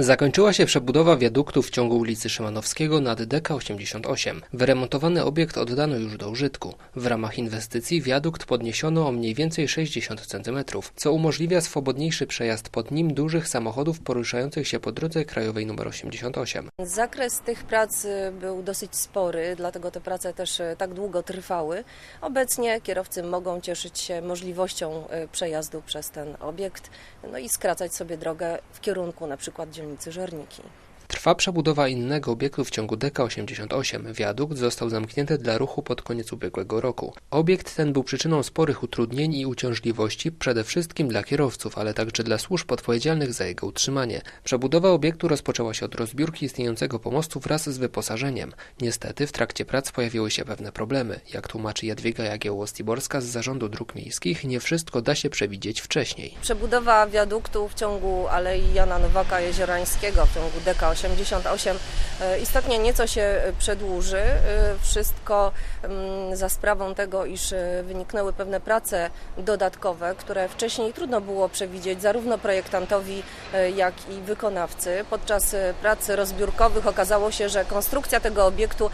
Zakończyła się przebudowa wiaduktu w ciągu ulicy Szymanowskiego nad DK88. Wyremontowany obiekt oddano już do użytku. W ramach inwestycji wiadukt podniesiono o mniej więcej 60 cm, co umożliwia swobodniejszy przejazd pod nim dużych samochodów poruszających się po drodze krajowej nr 88. Zakres tych prac y, był dosyć spory, dlatego te prace też y, tak długo trwały. Obecnie kierowcy mogą cieszyć się możliwością y, przejazdu przez ten obiekt no i skracać sobie drogę w kierunku na przykład dzielnicy Żerniki. Trwa przebudowa innego obiektu w ciągu DK88. Wiadukt został zamknięty dla ruchu pod koniec ubiegłego roku. Obiekt ten był przyczyną sporych utrudnień i uciążliwości przede wszystkim dla kierowców, ale także dla służb odpowiedzialnych za jego utrzymanie. Przebudowa obiektu rozpoczęła się od rozbiórki istniejącego pomostu wraz z wyposażeniem. Niestety w trakcie prac pojawiły się pewne problemy. Jak tłumaczy Jadwiga Jagiełło-Stiborska z Zarządu Dróg Miejskich, nie wszystko da się przewidzieć wcześniej. Przebudowa wiaduktu w ciągu Alei Jana Nowaka Jeziorańskiego w ciągu DK88 e, istotnie nieco się e, przedłuży. E, Wszystko mm, za sprawą tego, iż wyniknęły pewne prace dodatkowe, które wcześniej trudno było przewidzieć zarówno projektantowi, jak i wykonawcy. Podczas prac rozbiórkowych okazało się, że konstrukcja tego obiektu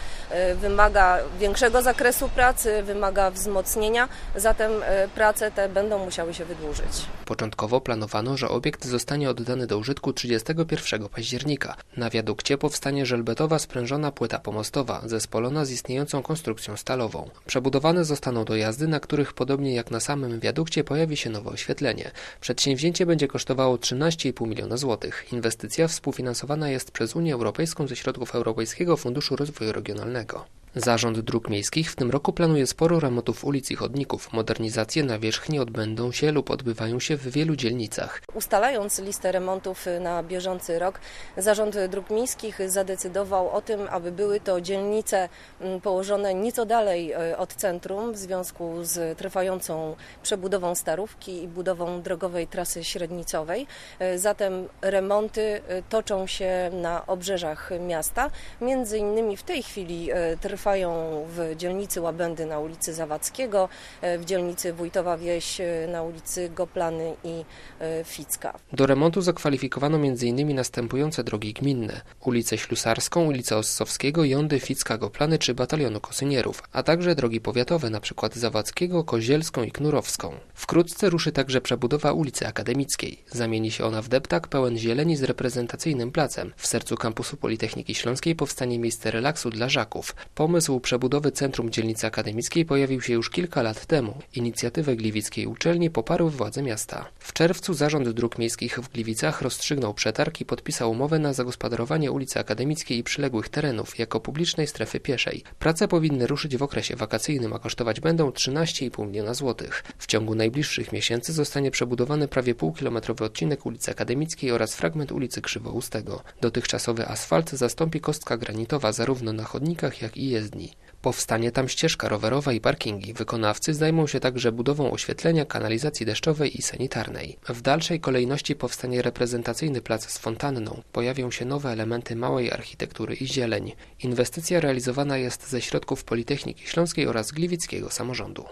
wymaga większego zakresu pracy, wymaga wzmocnienia, zatem prace te będą musiały się wydłużyć. Początkowo planowano, że obiekt zostanie oddany do użytku 31 października. Na wiadukcie powstanie żelbetowa sprężona płyta pomostowa, zespolona z istniejącą konstrukcją stalową. Przebudowane zostaną dojazdy, na których podobnie jak na samym wiadukcie pojawi się nowe oświetlenie. Przedsięwzięcie będzie kosztowało 13,5 miliona złotych. Inwestycja współfinansowana jest przez Unię Europejską ze środków Europejskiego Funduszu Rozwoju Regionalnego. Zarząd Dróg Miejskich w tym roku planuje sporo remontów ulic i chodników. Modernizacje na wierzchni odbędą się lub odbywają się w wielu dzielnicach. Ustalając listę remontów na bieżący rok, Zarząd Dróg Miejskich zadecydował o tym, aby były to dzielnice mm, położone nieco dalej e, od centrum w związku z trwającą przebudową Starówki i budową drogowej trasy średnicowej. E, Zatem remonty e, toczą się na obrzeżach miasta. Między innymi w tej chwili e, trwają w dzielnicy Łabędy na ulicy Zawadzkiego, e, w dzielnicy Wójtowa Wieś e, na ulicy Goplany i e, Ficka. Do remontu zakwalifikowano m.in. następujące drogi gminne: ulicę Ślusarską, ulicę Ossowskiego, Jądy, Ficka, Goplany czy Batalionu Kosynierów, a także drogi powiatowe np. Zawadzkiego, Kozielską i Knurowską. Wkrótce ruszy także przebudowa ulicy Akademickiej. Zamieni się ona w deptak pełen zieleni z reprezentacyjnym placem. W sercu kampusu Politechniki Śląskiej powstanie miejsce relaksu dla żaków. Pomysł przebudowy centrum dzielnicy akademickiej pojawił się już kilka lat temu. Inicjatywę Gliwickiej Uczelni poparły władze miasta. W czerwcu Zarząd Dróg Miejskich w Gliwicach rozstrzygnął przetarg i podpisał umowę na zagospodarowanie ulicy Akademickiej i przyległych terenów jako publicznej strefy pieszej. Prace powinny ruszyć w okresie wakacyjnym, a kosztować będą 13,5 miliona złotych. W ciągu najbliższych miesięcy zostanie przebudowany prawie półkilometrowy odcinek ulicy Akademickiej oraz fragment ulicy Krzywoustego. Dotychczasowy asfalt zastąpi kostka granitowa zarówno na chodnikach, jak i jezdni. Powstanie tam ścieżka rowerowa i parkingi. Wykonawcy zajmą się także budową oświetlenia, kanalizacji deszczowej i sanitarnej. W dalszej kolejności powstanie reprezentacyjny plac z fontanną. Pojawią się nowe elementy małej architektury i zieleń. Inwestycja realizowana jest ze środków Politechniki Śląskiej oraz Gliwickiego Samorządu.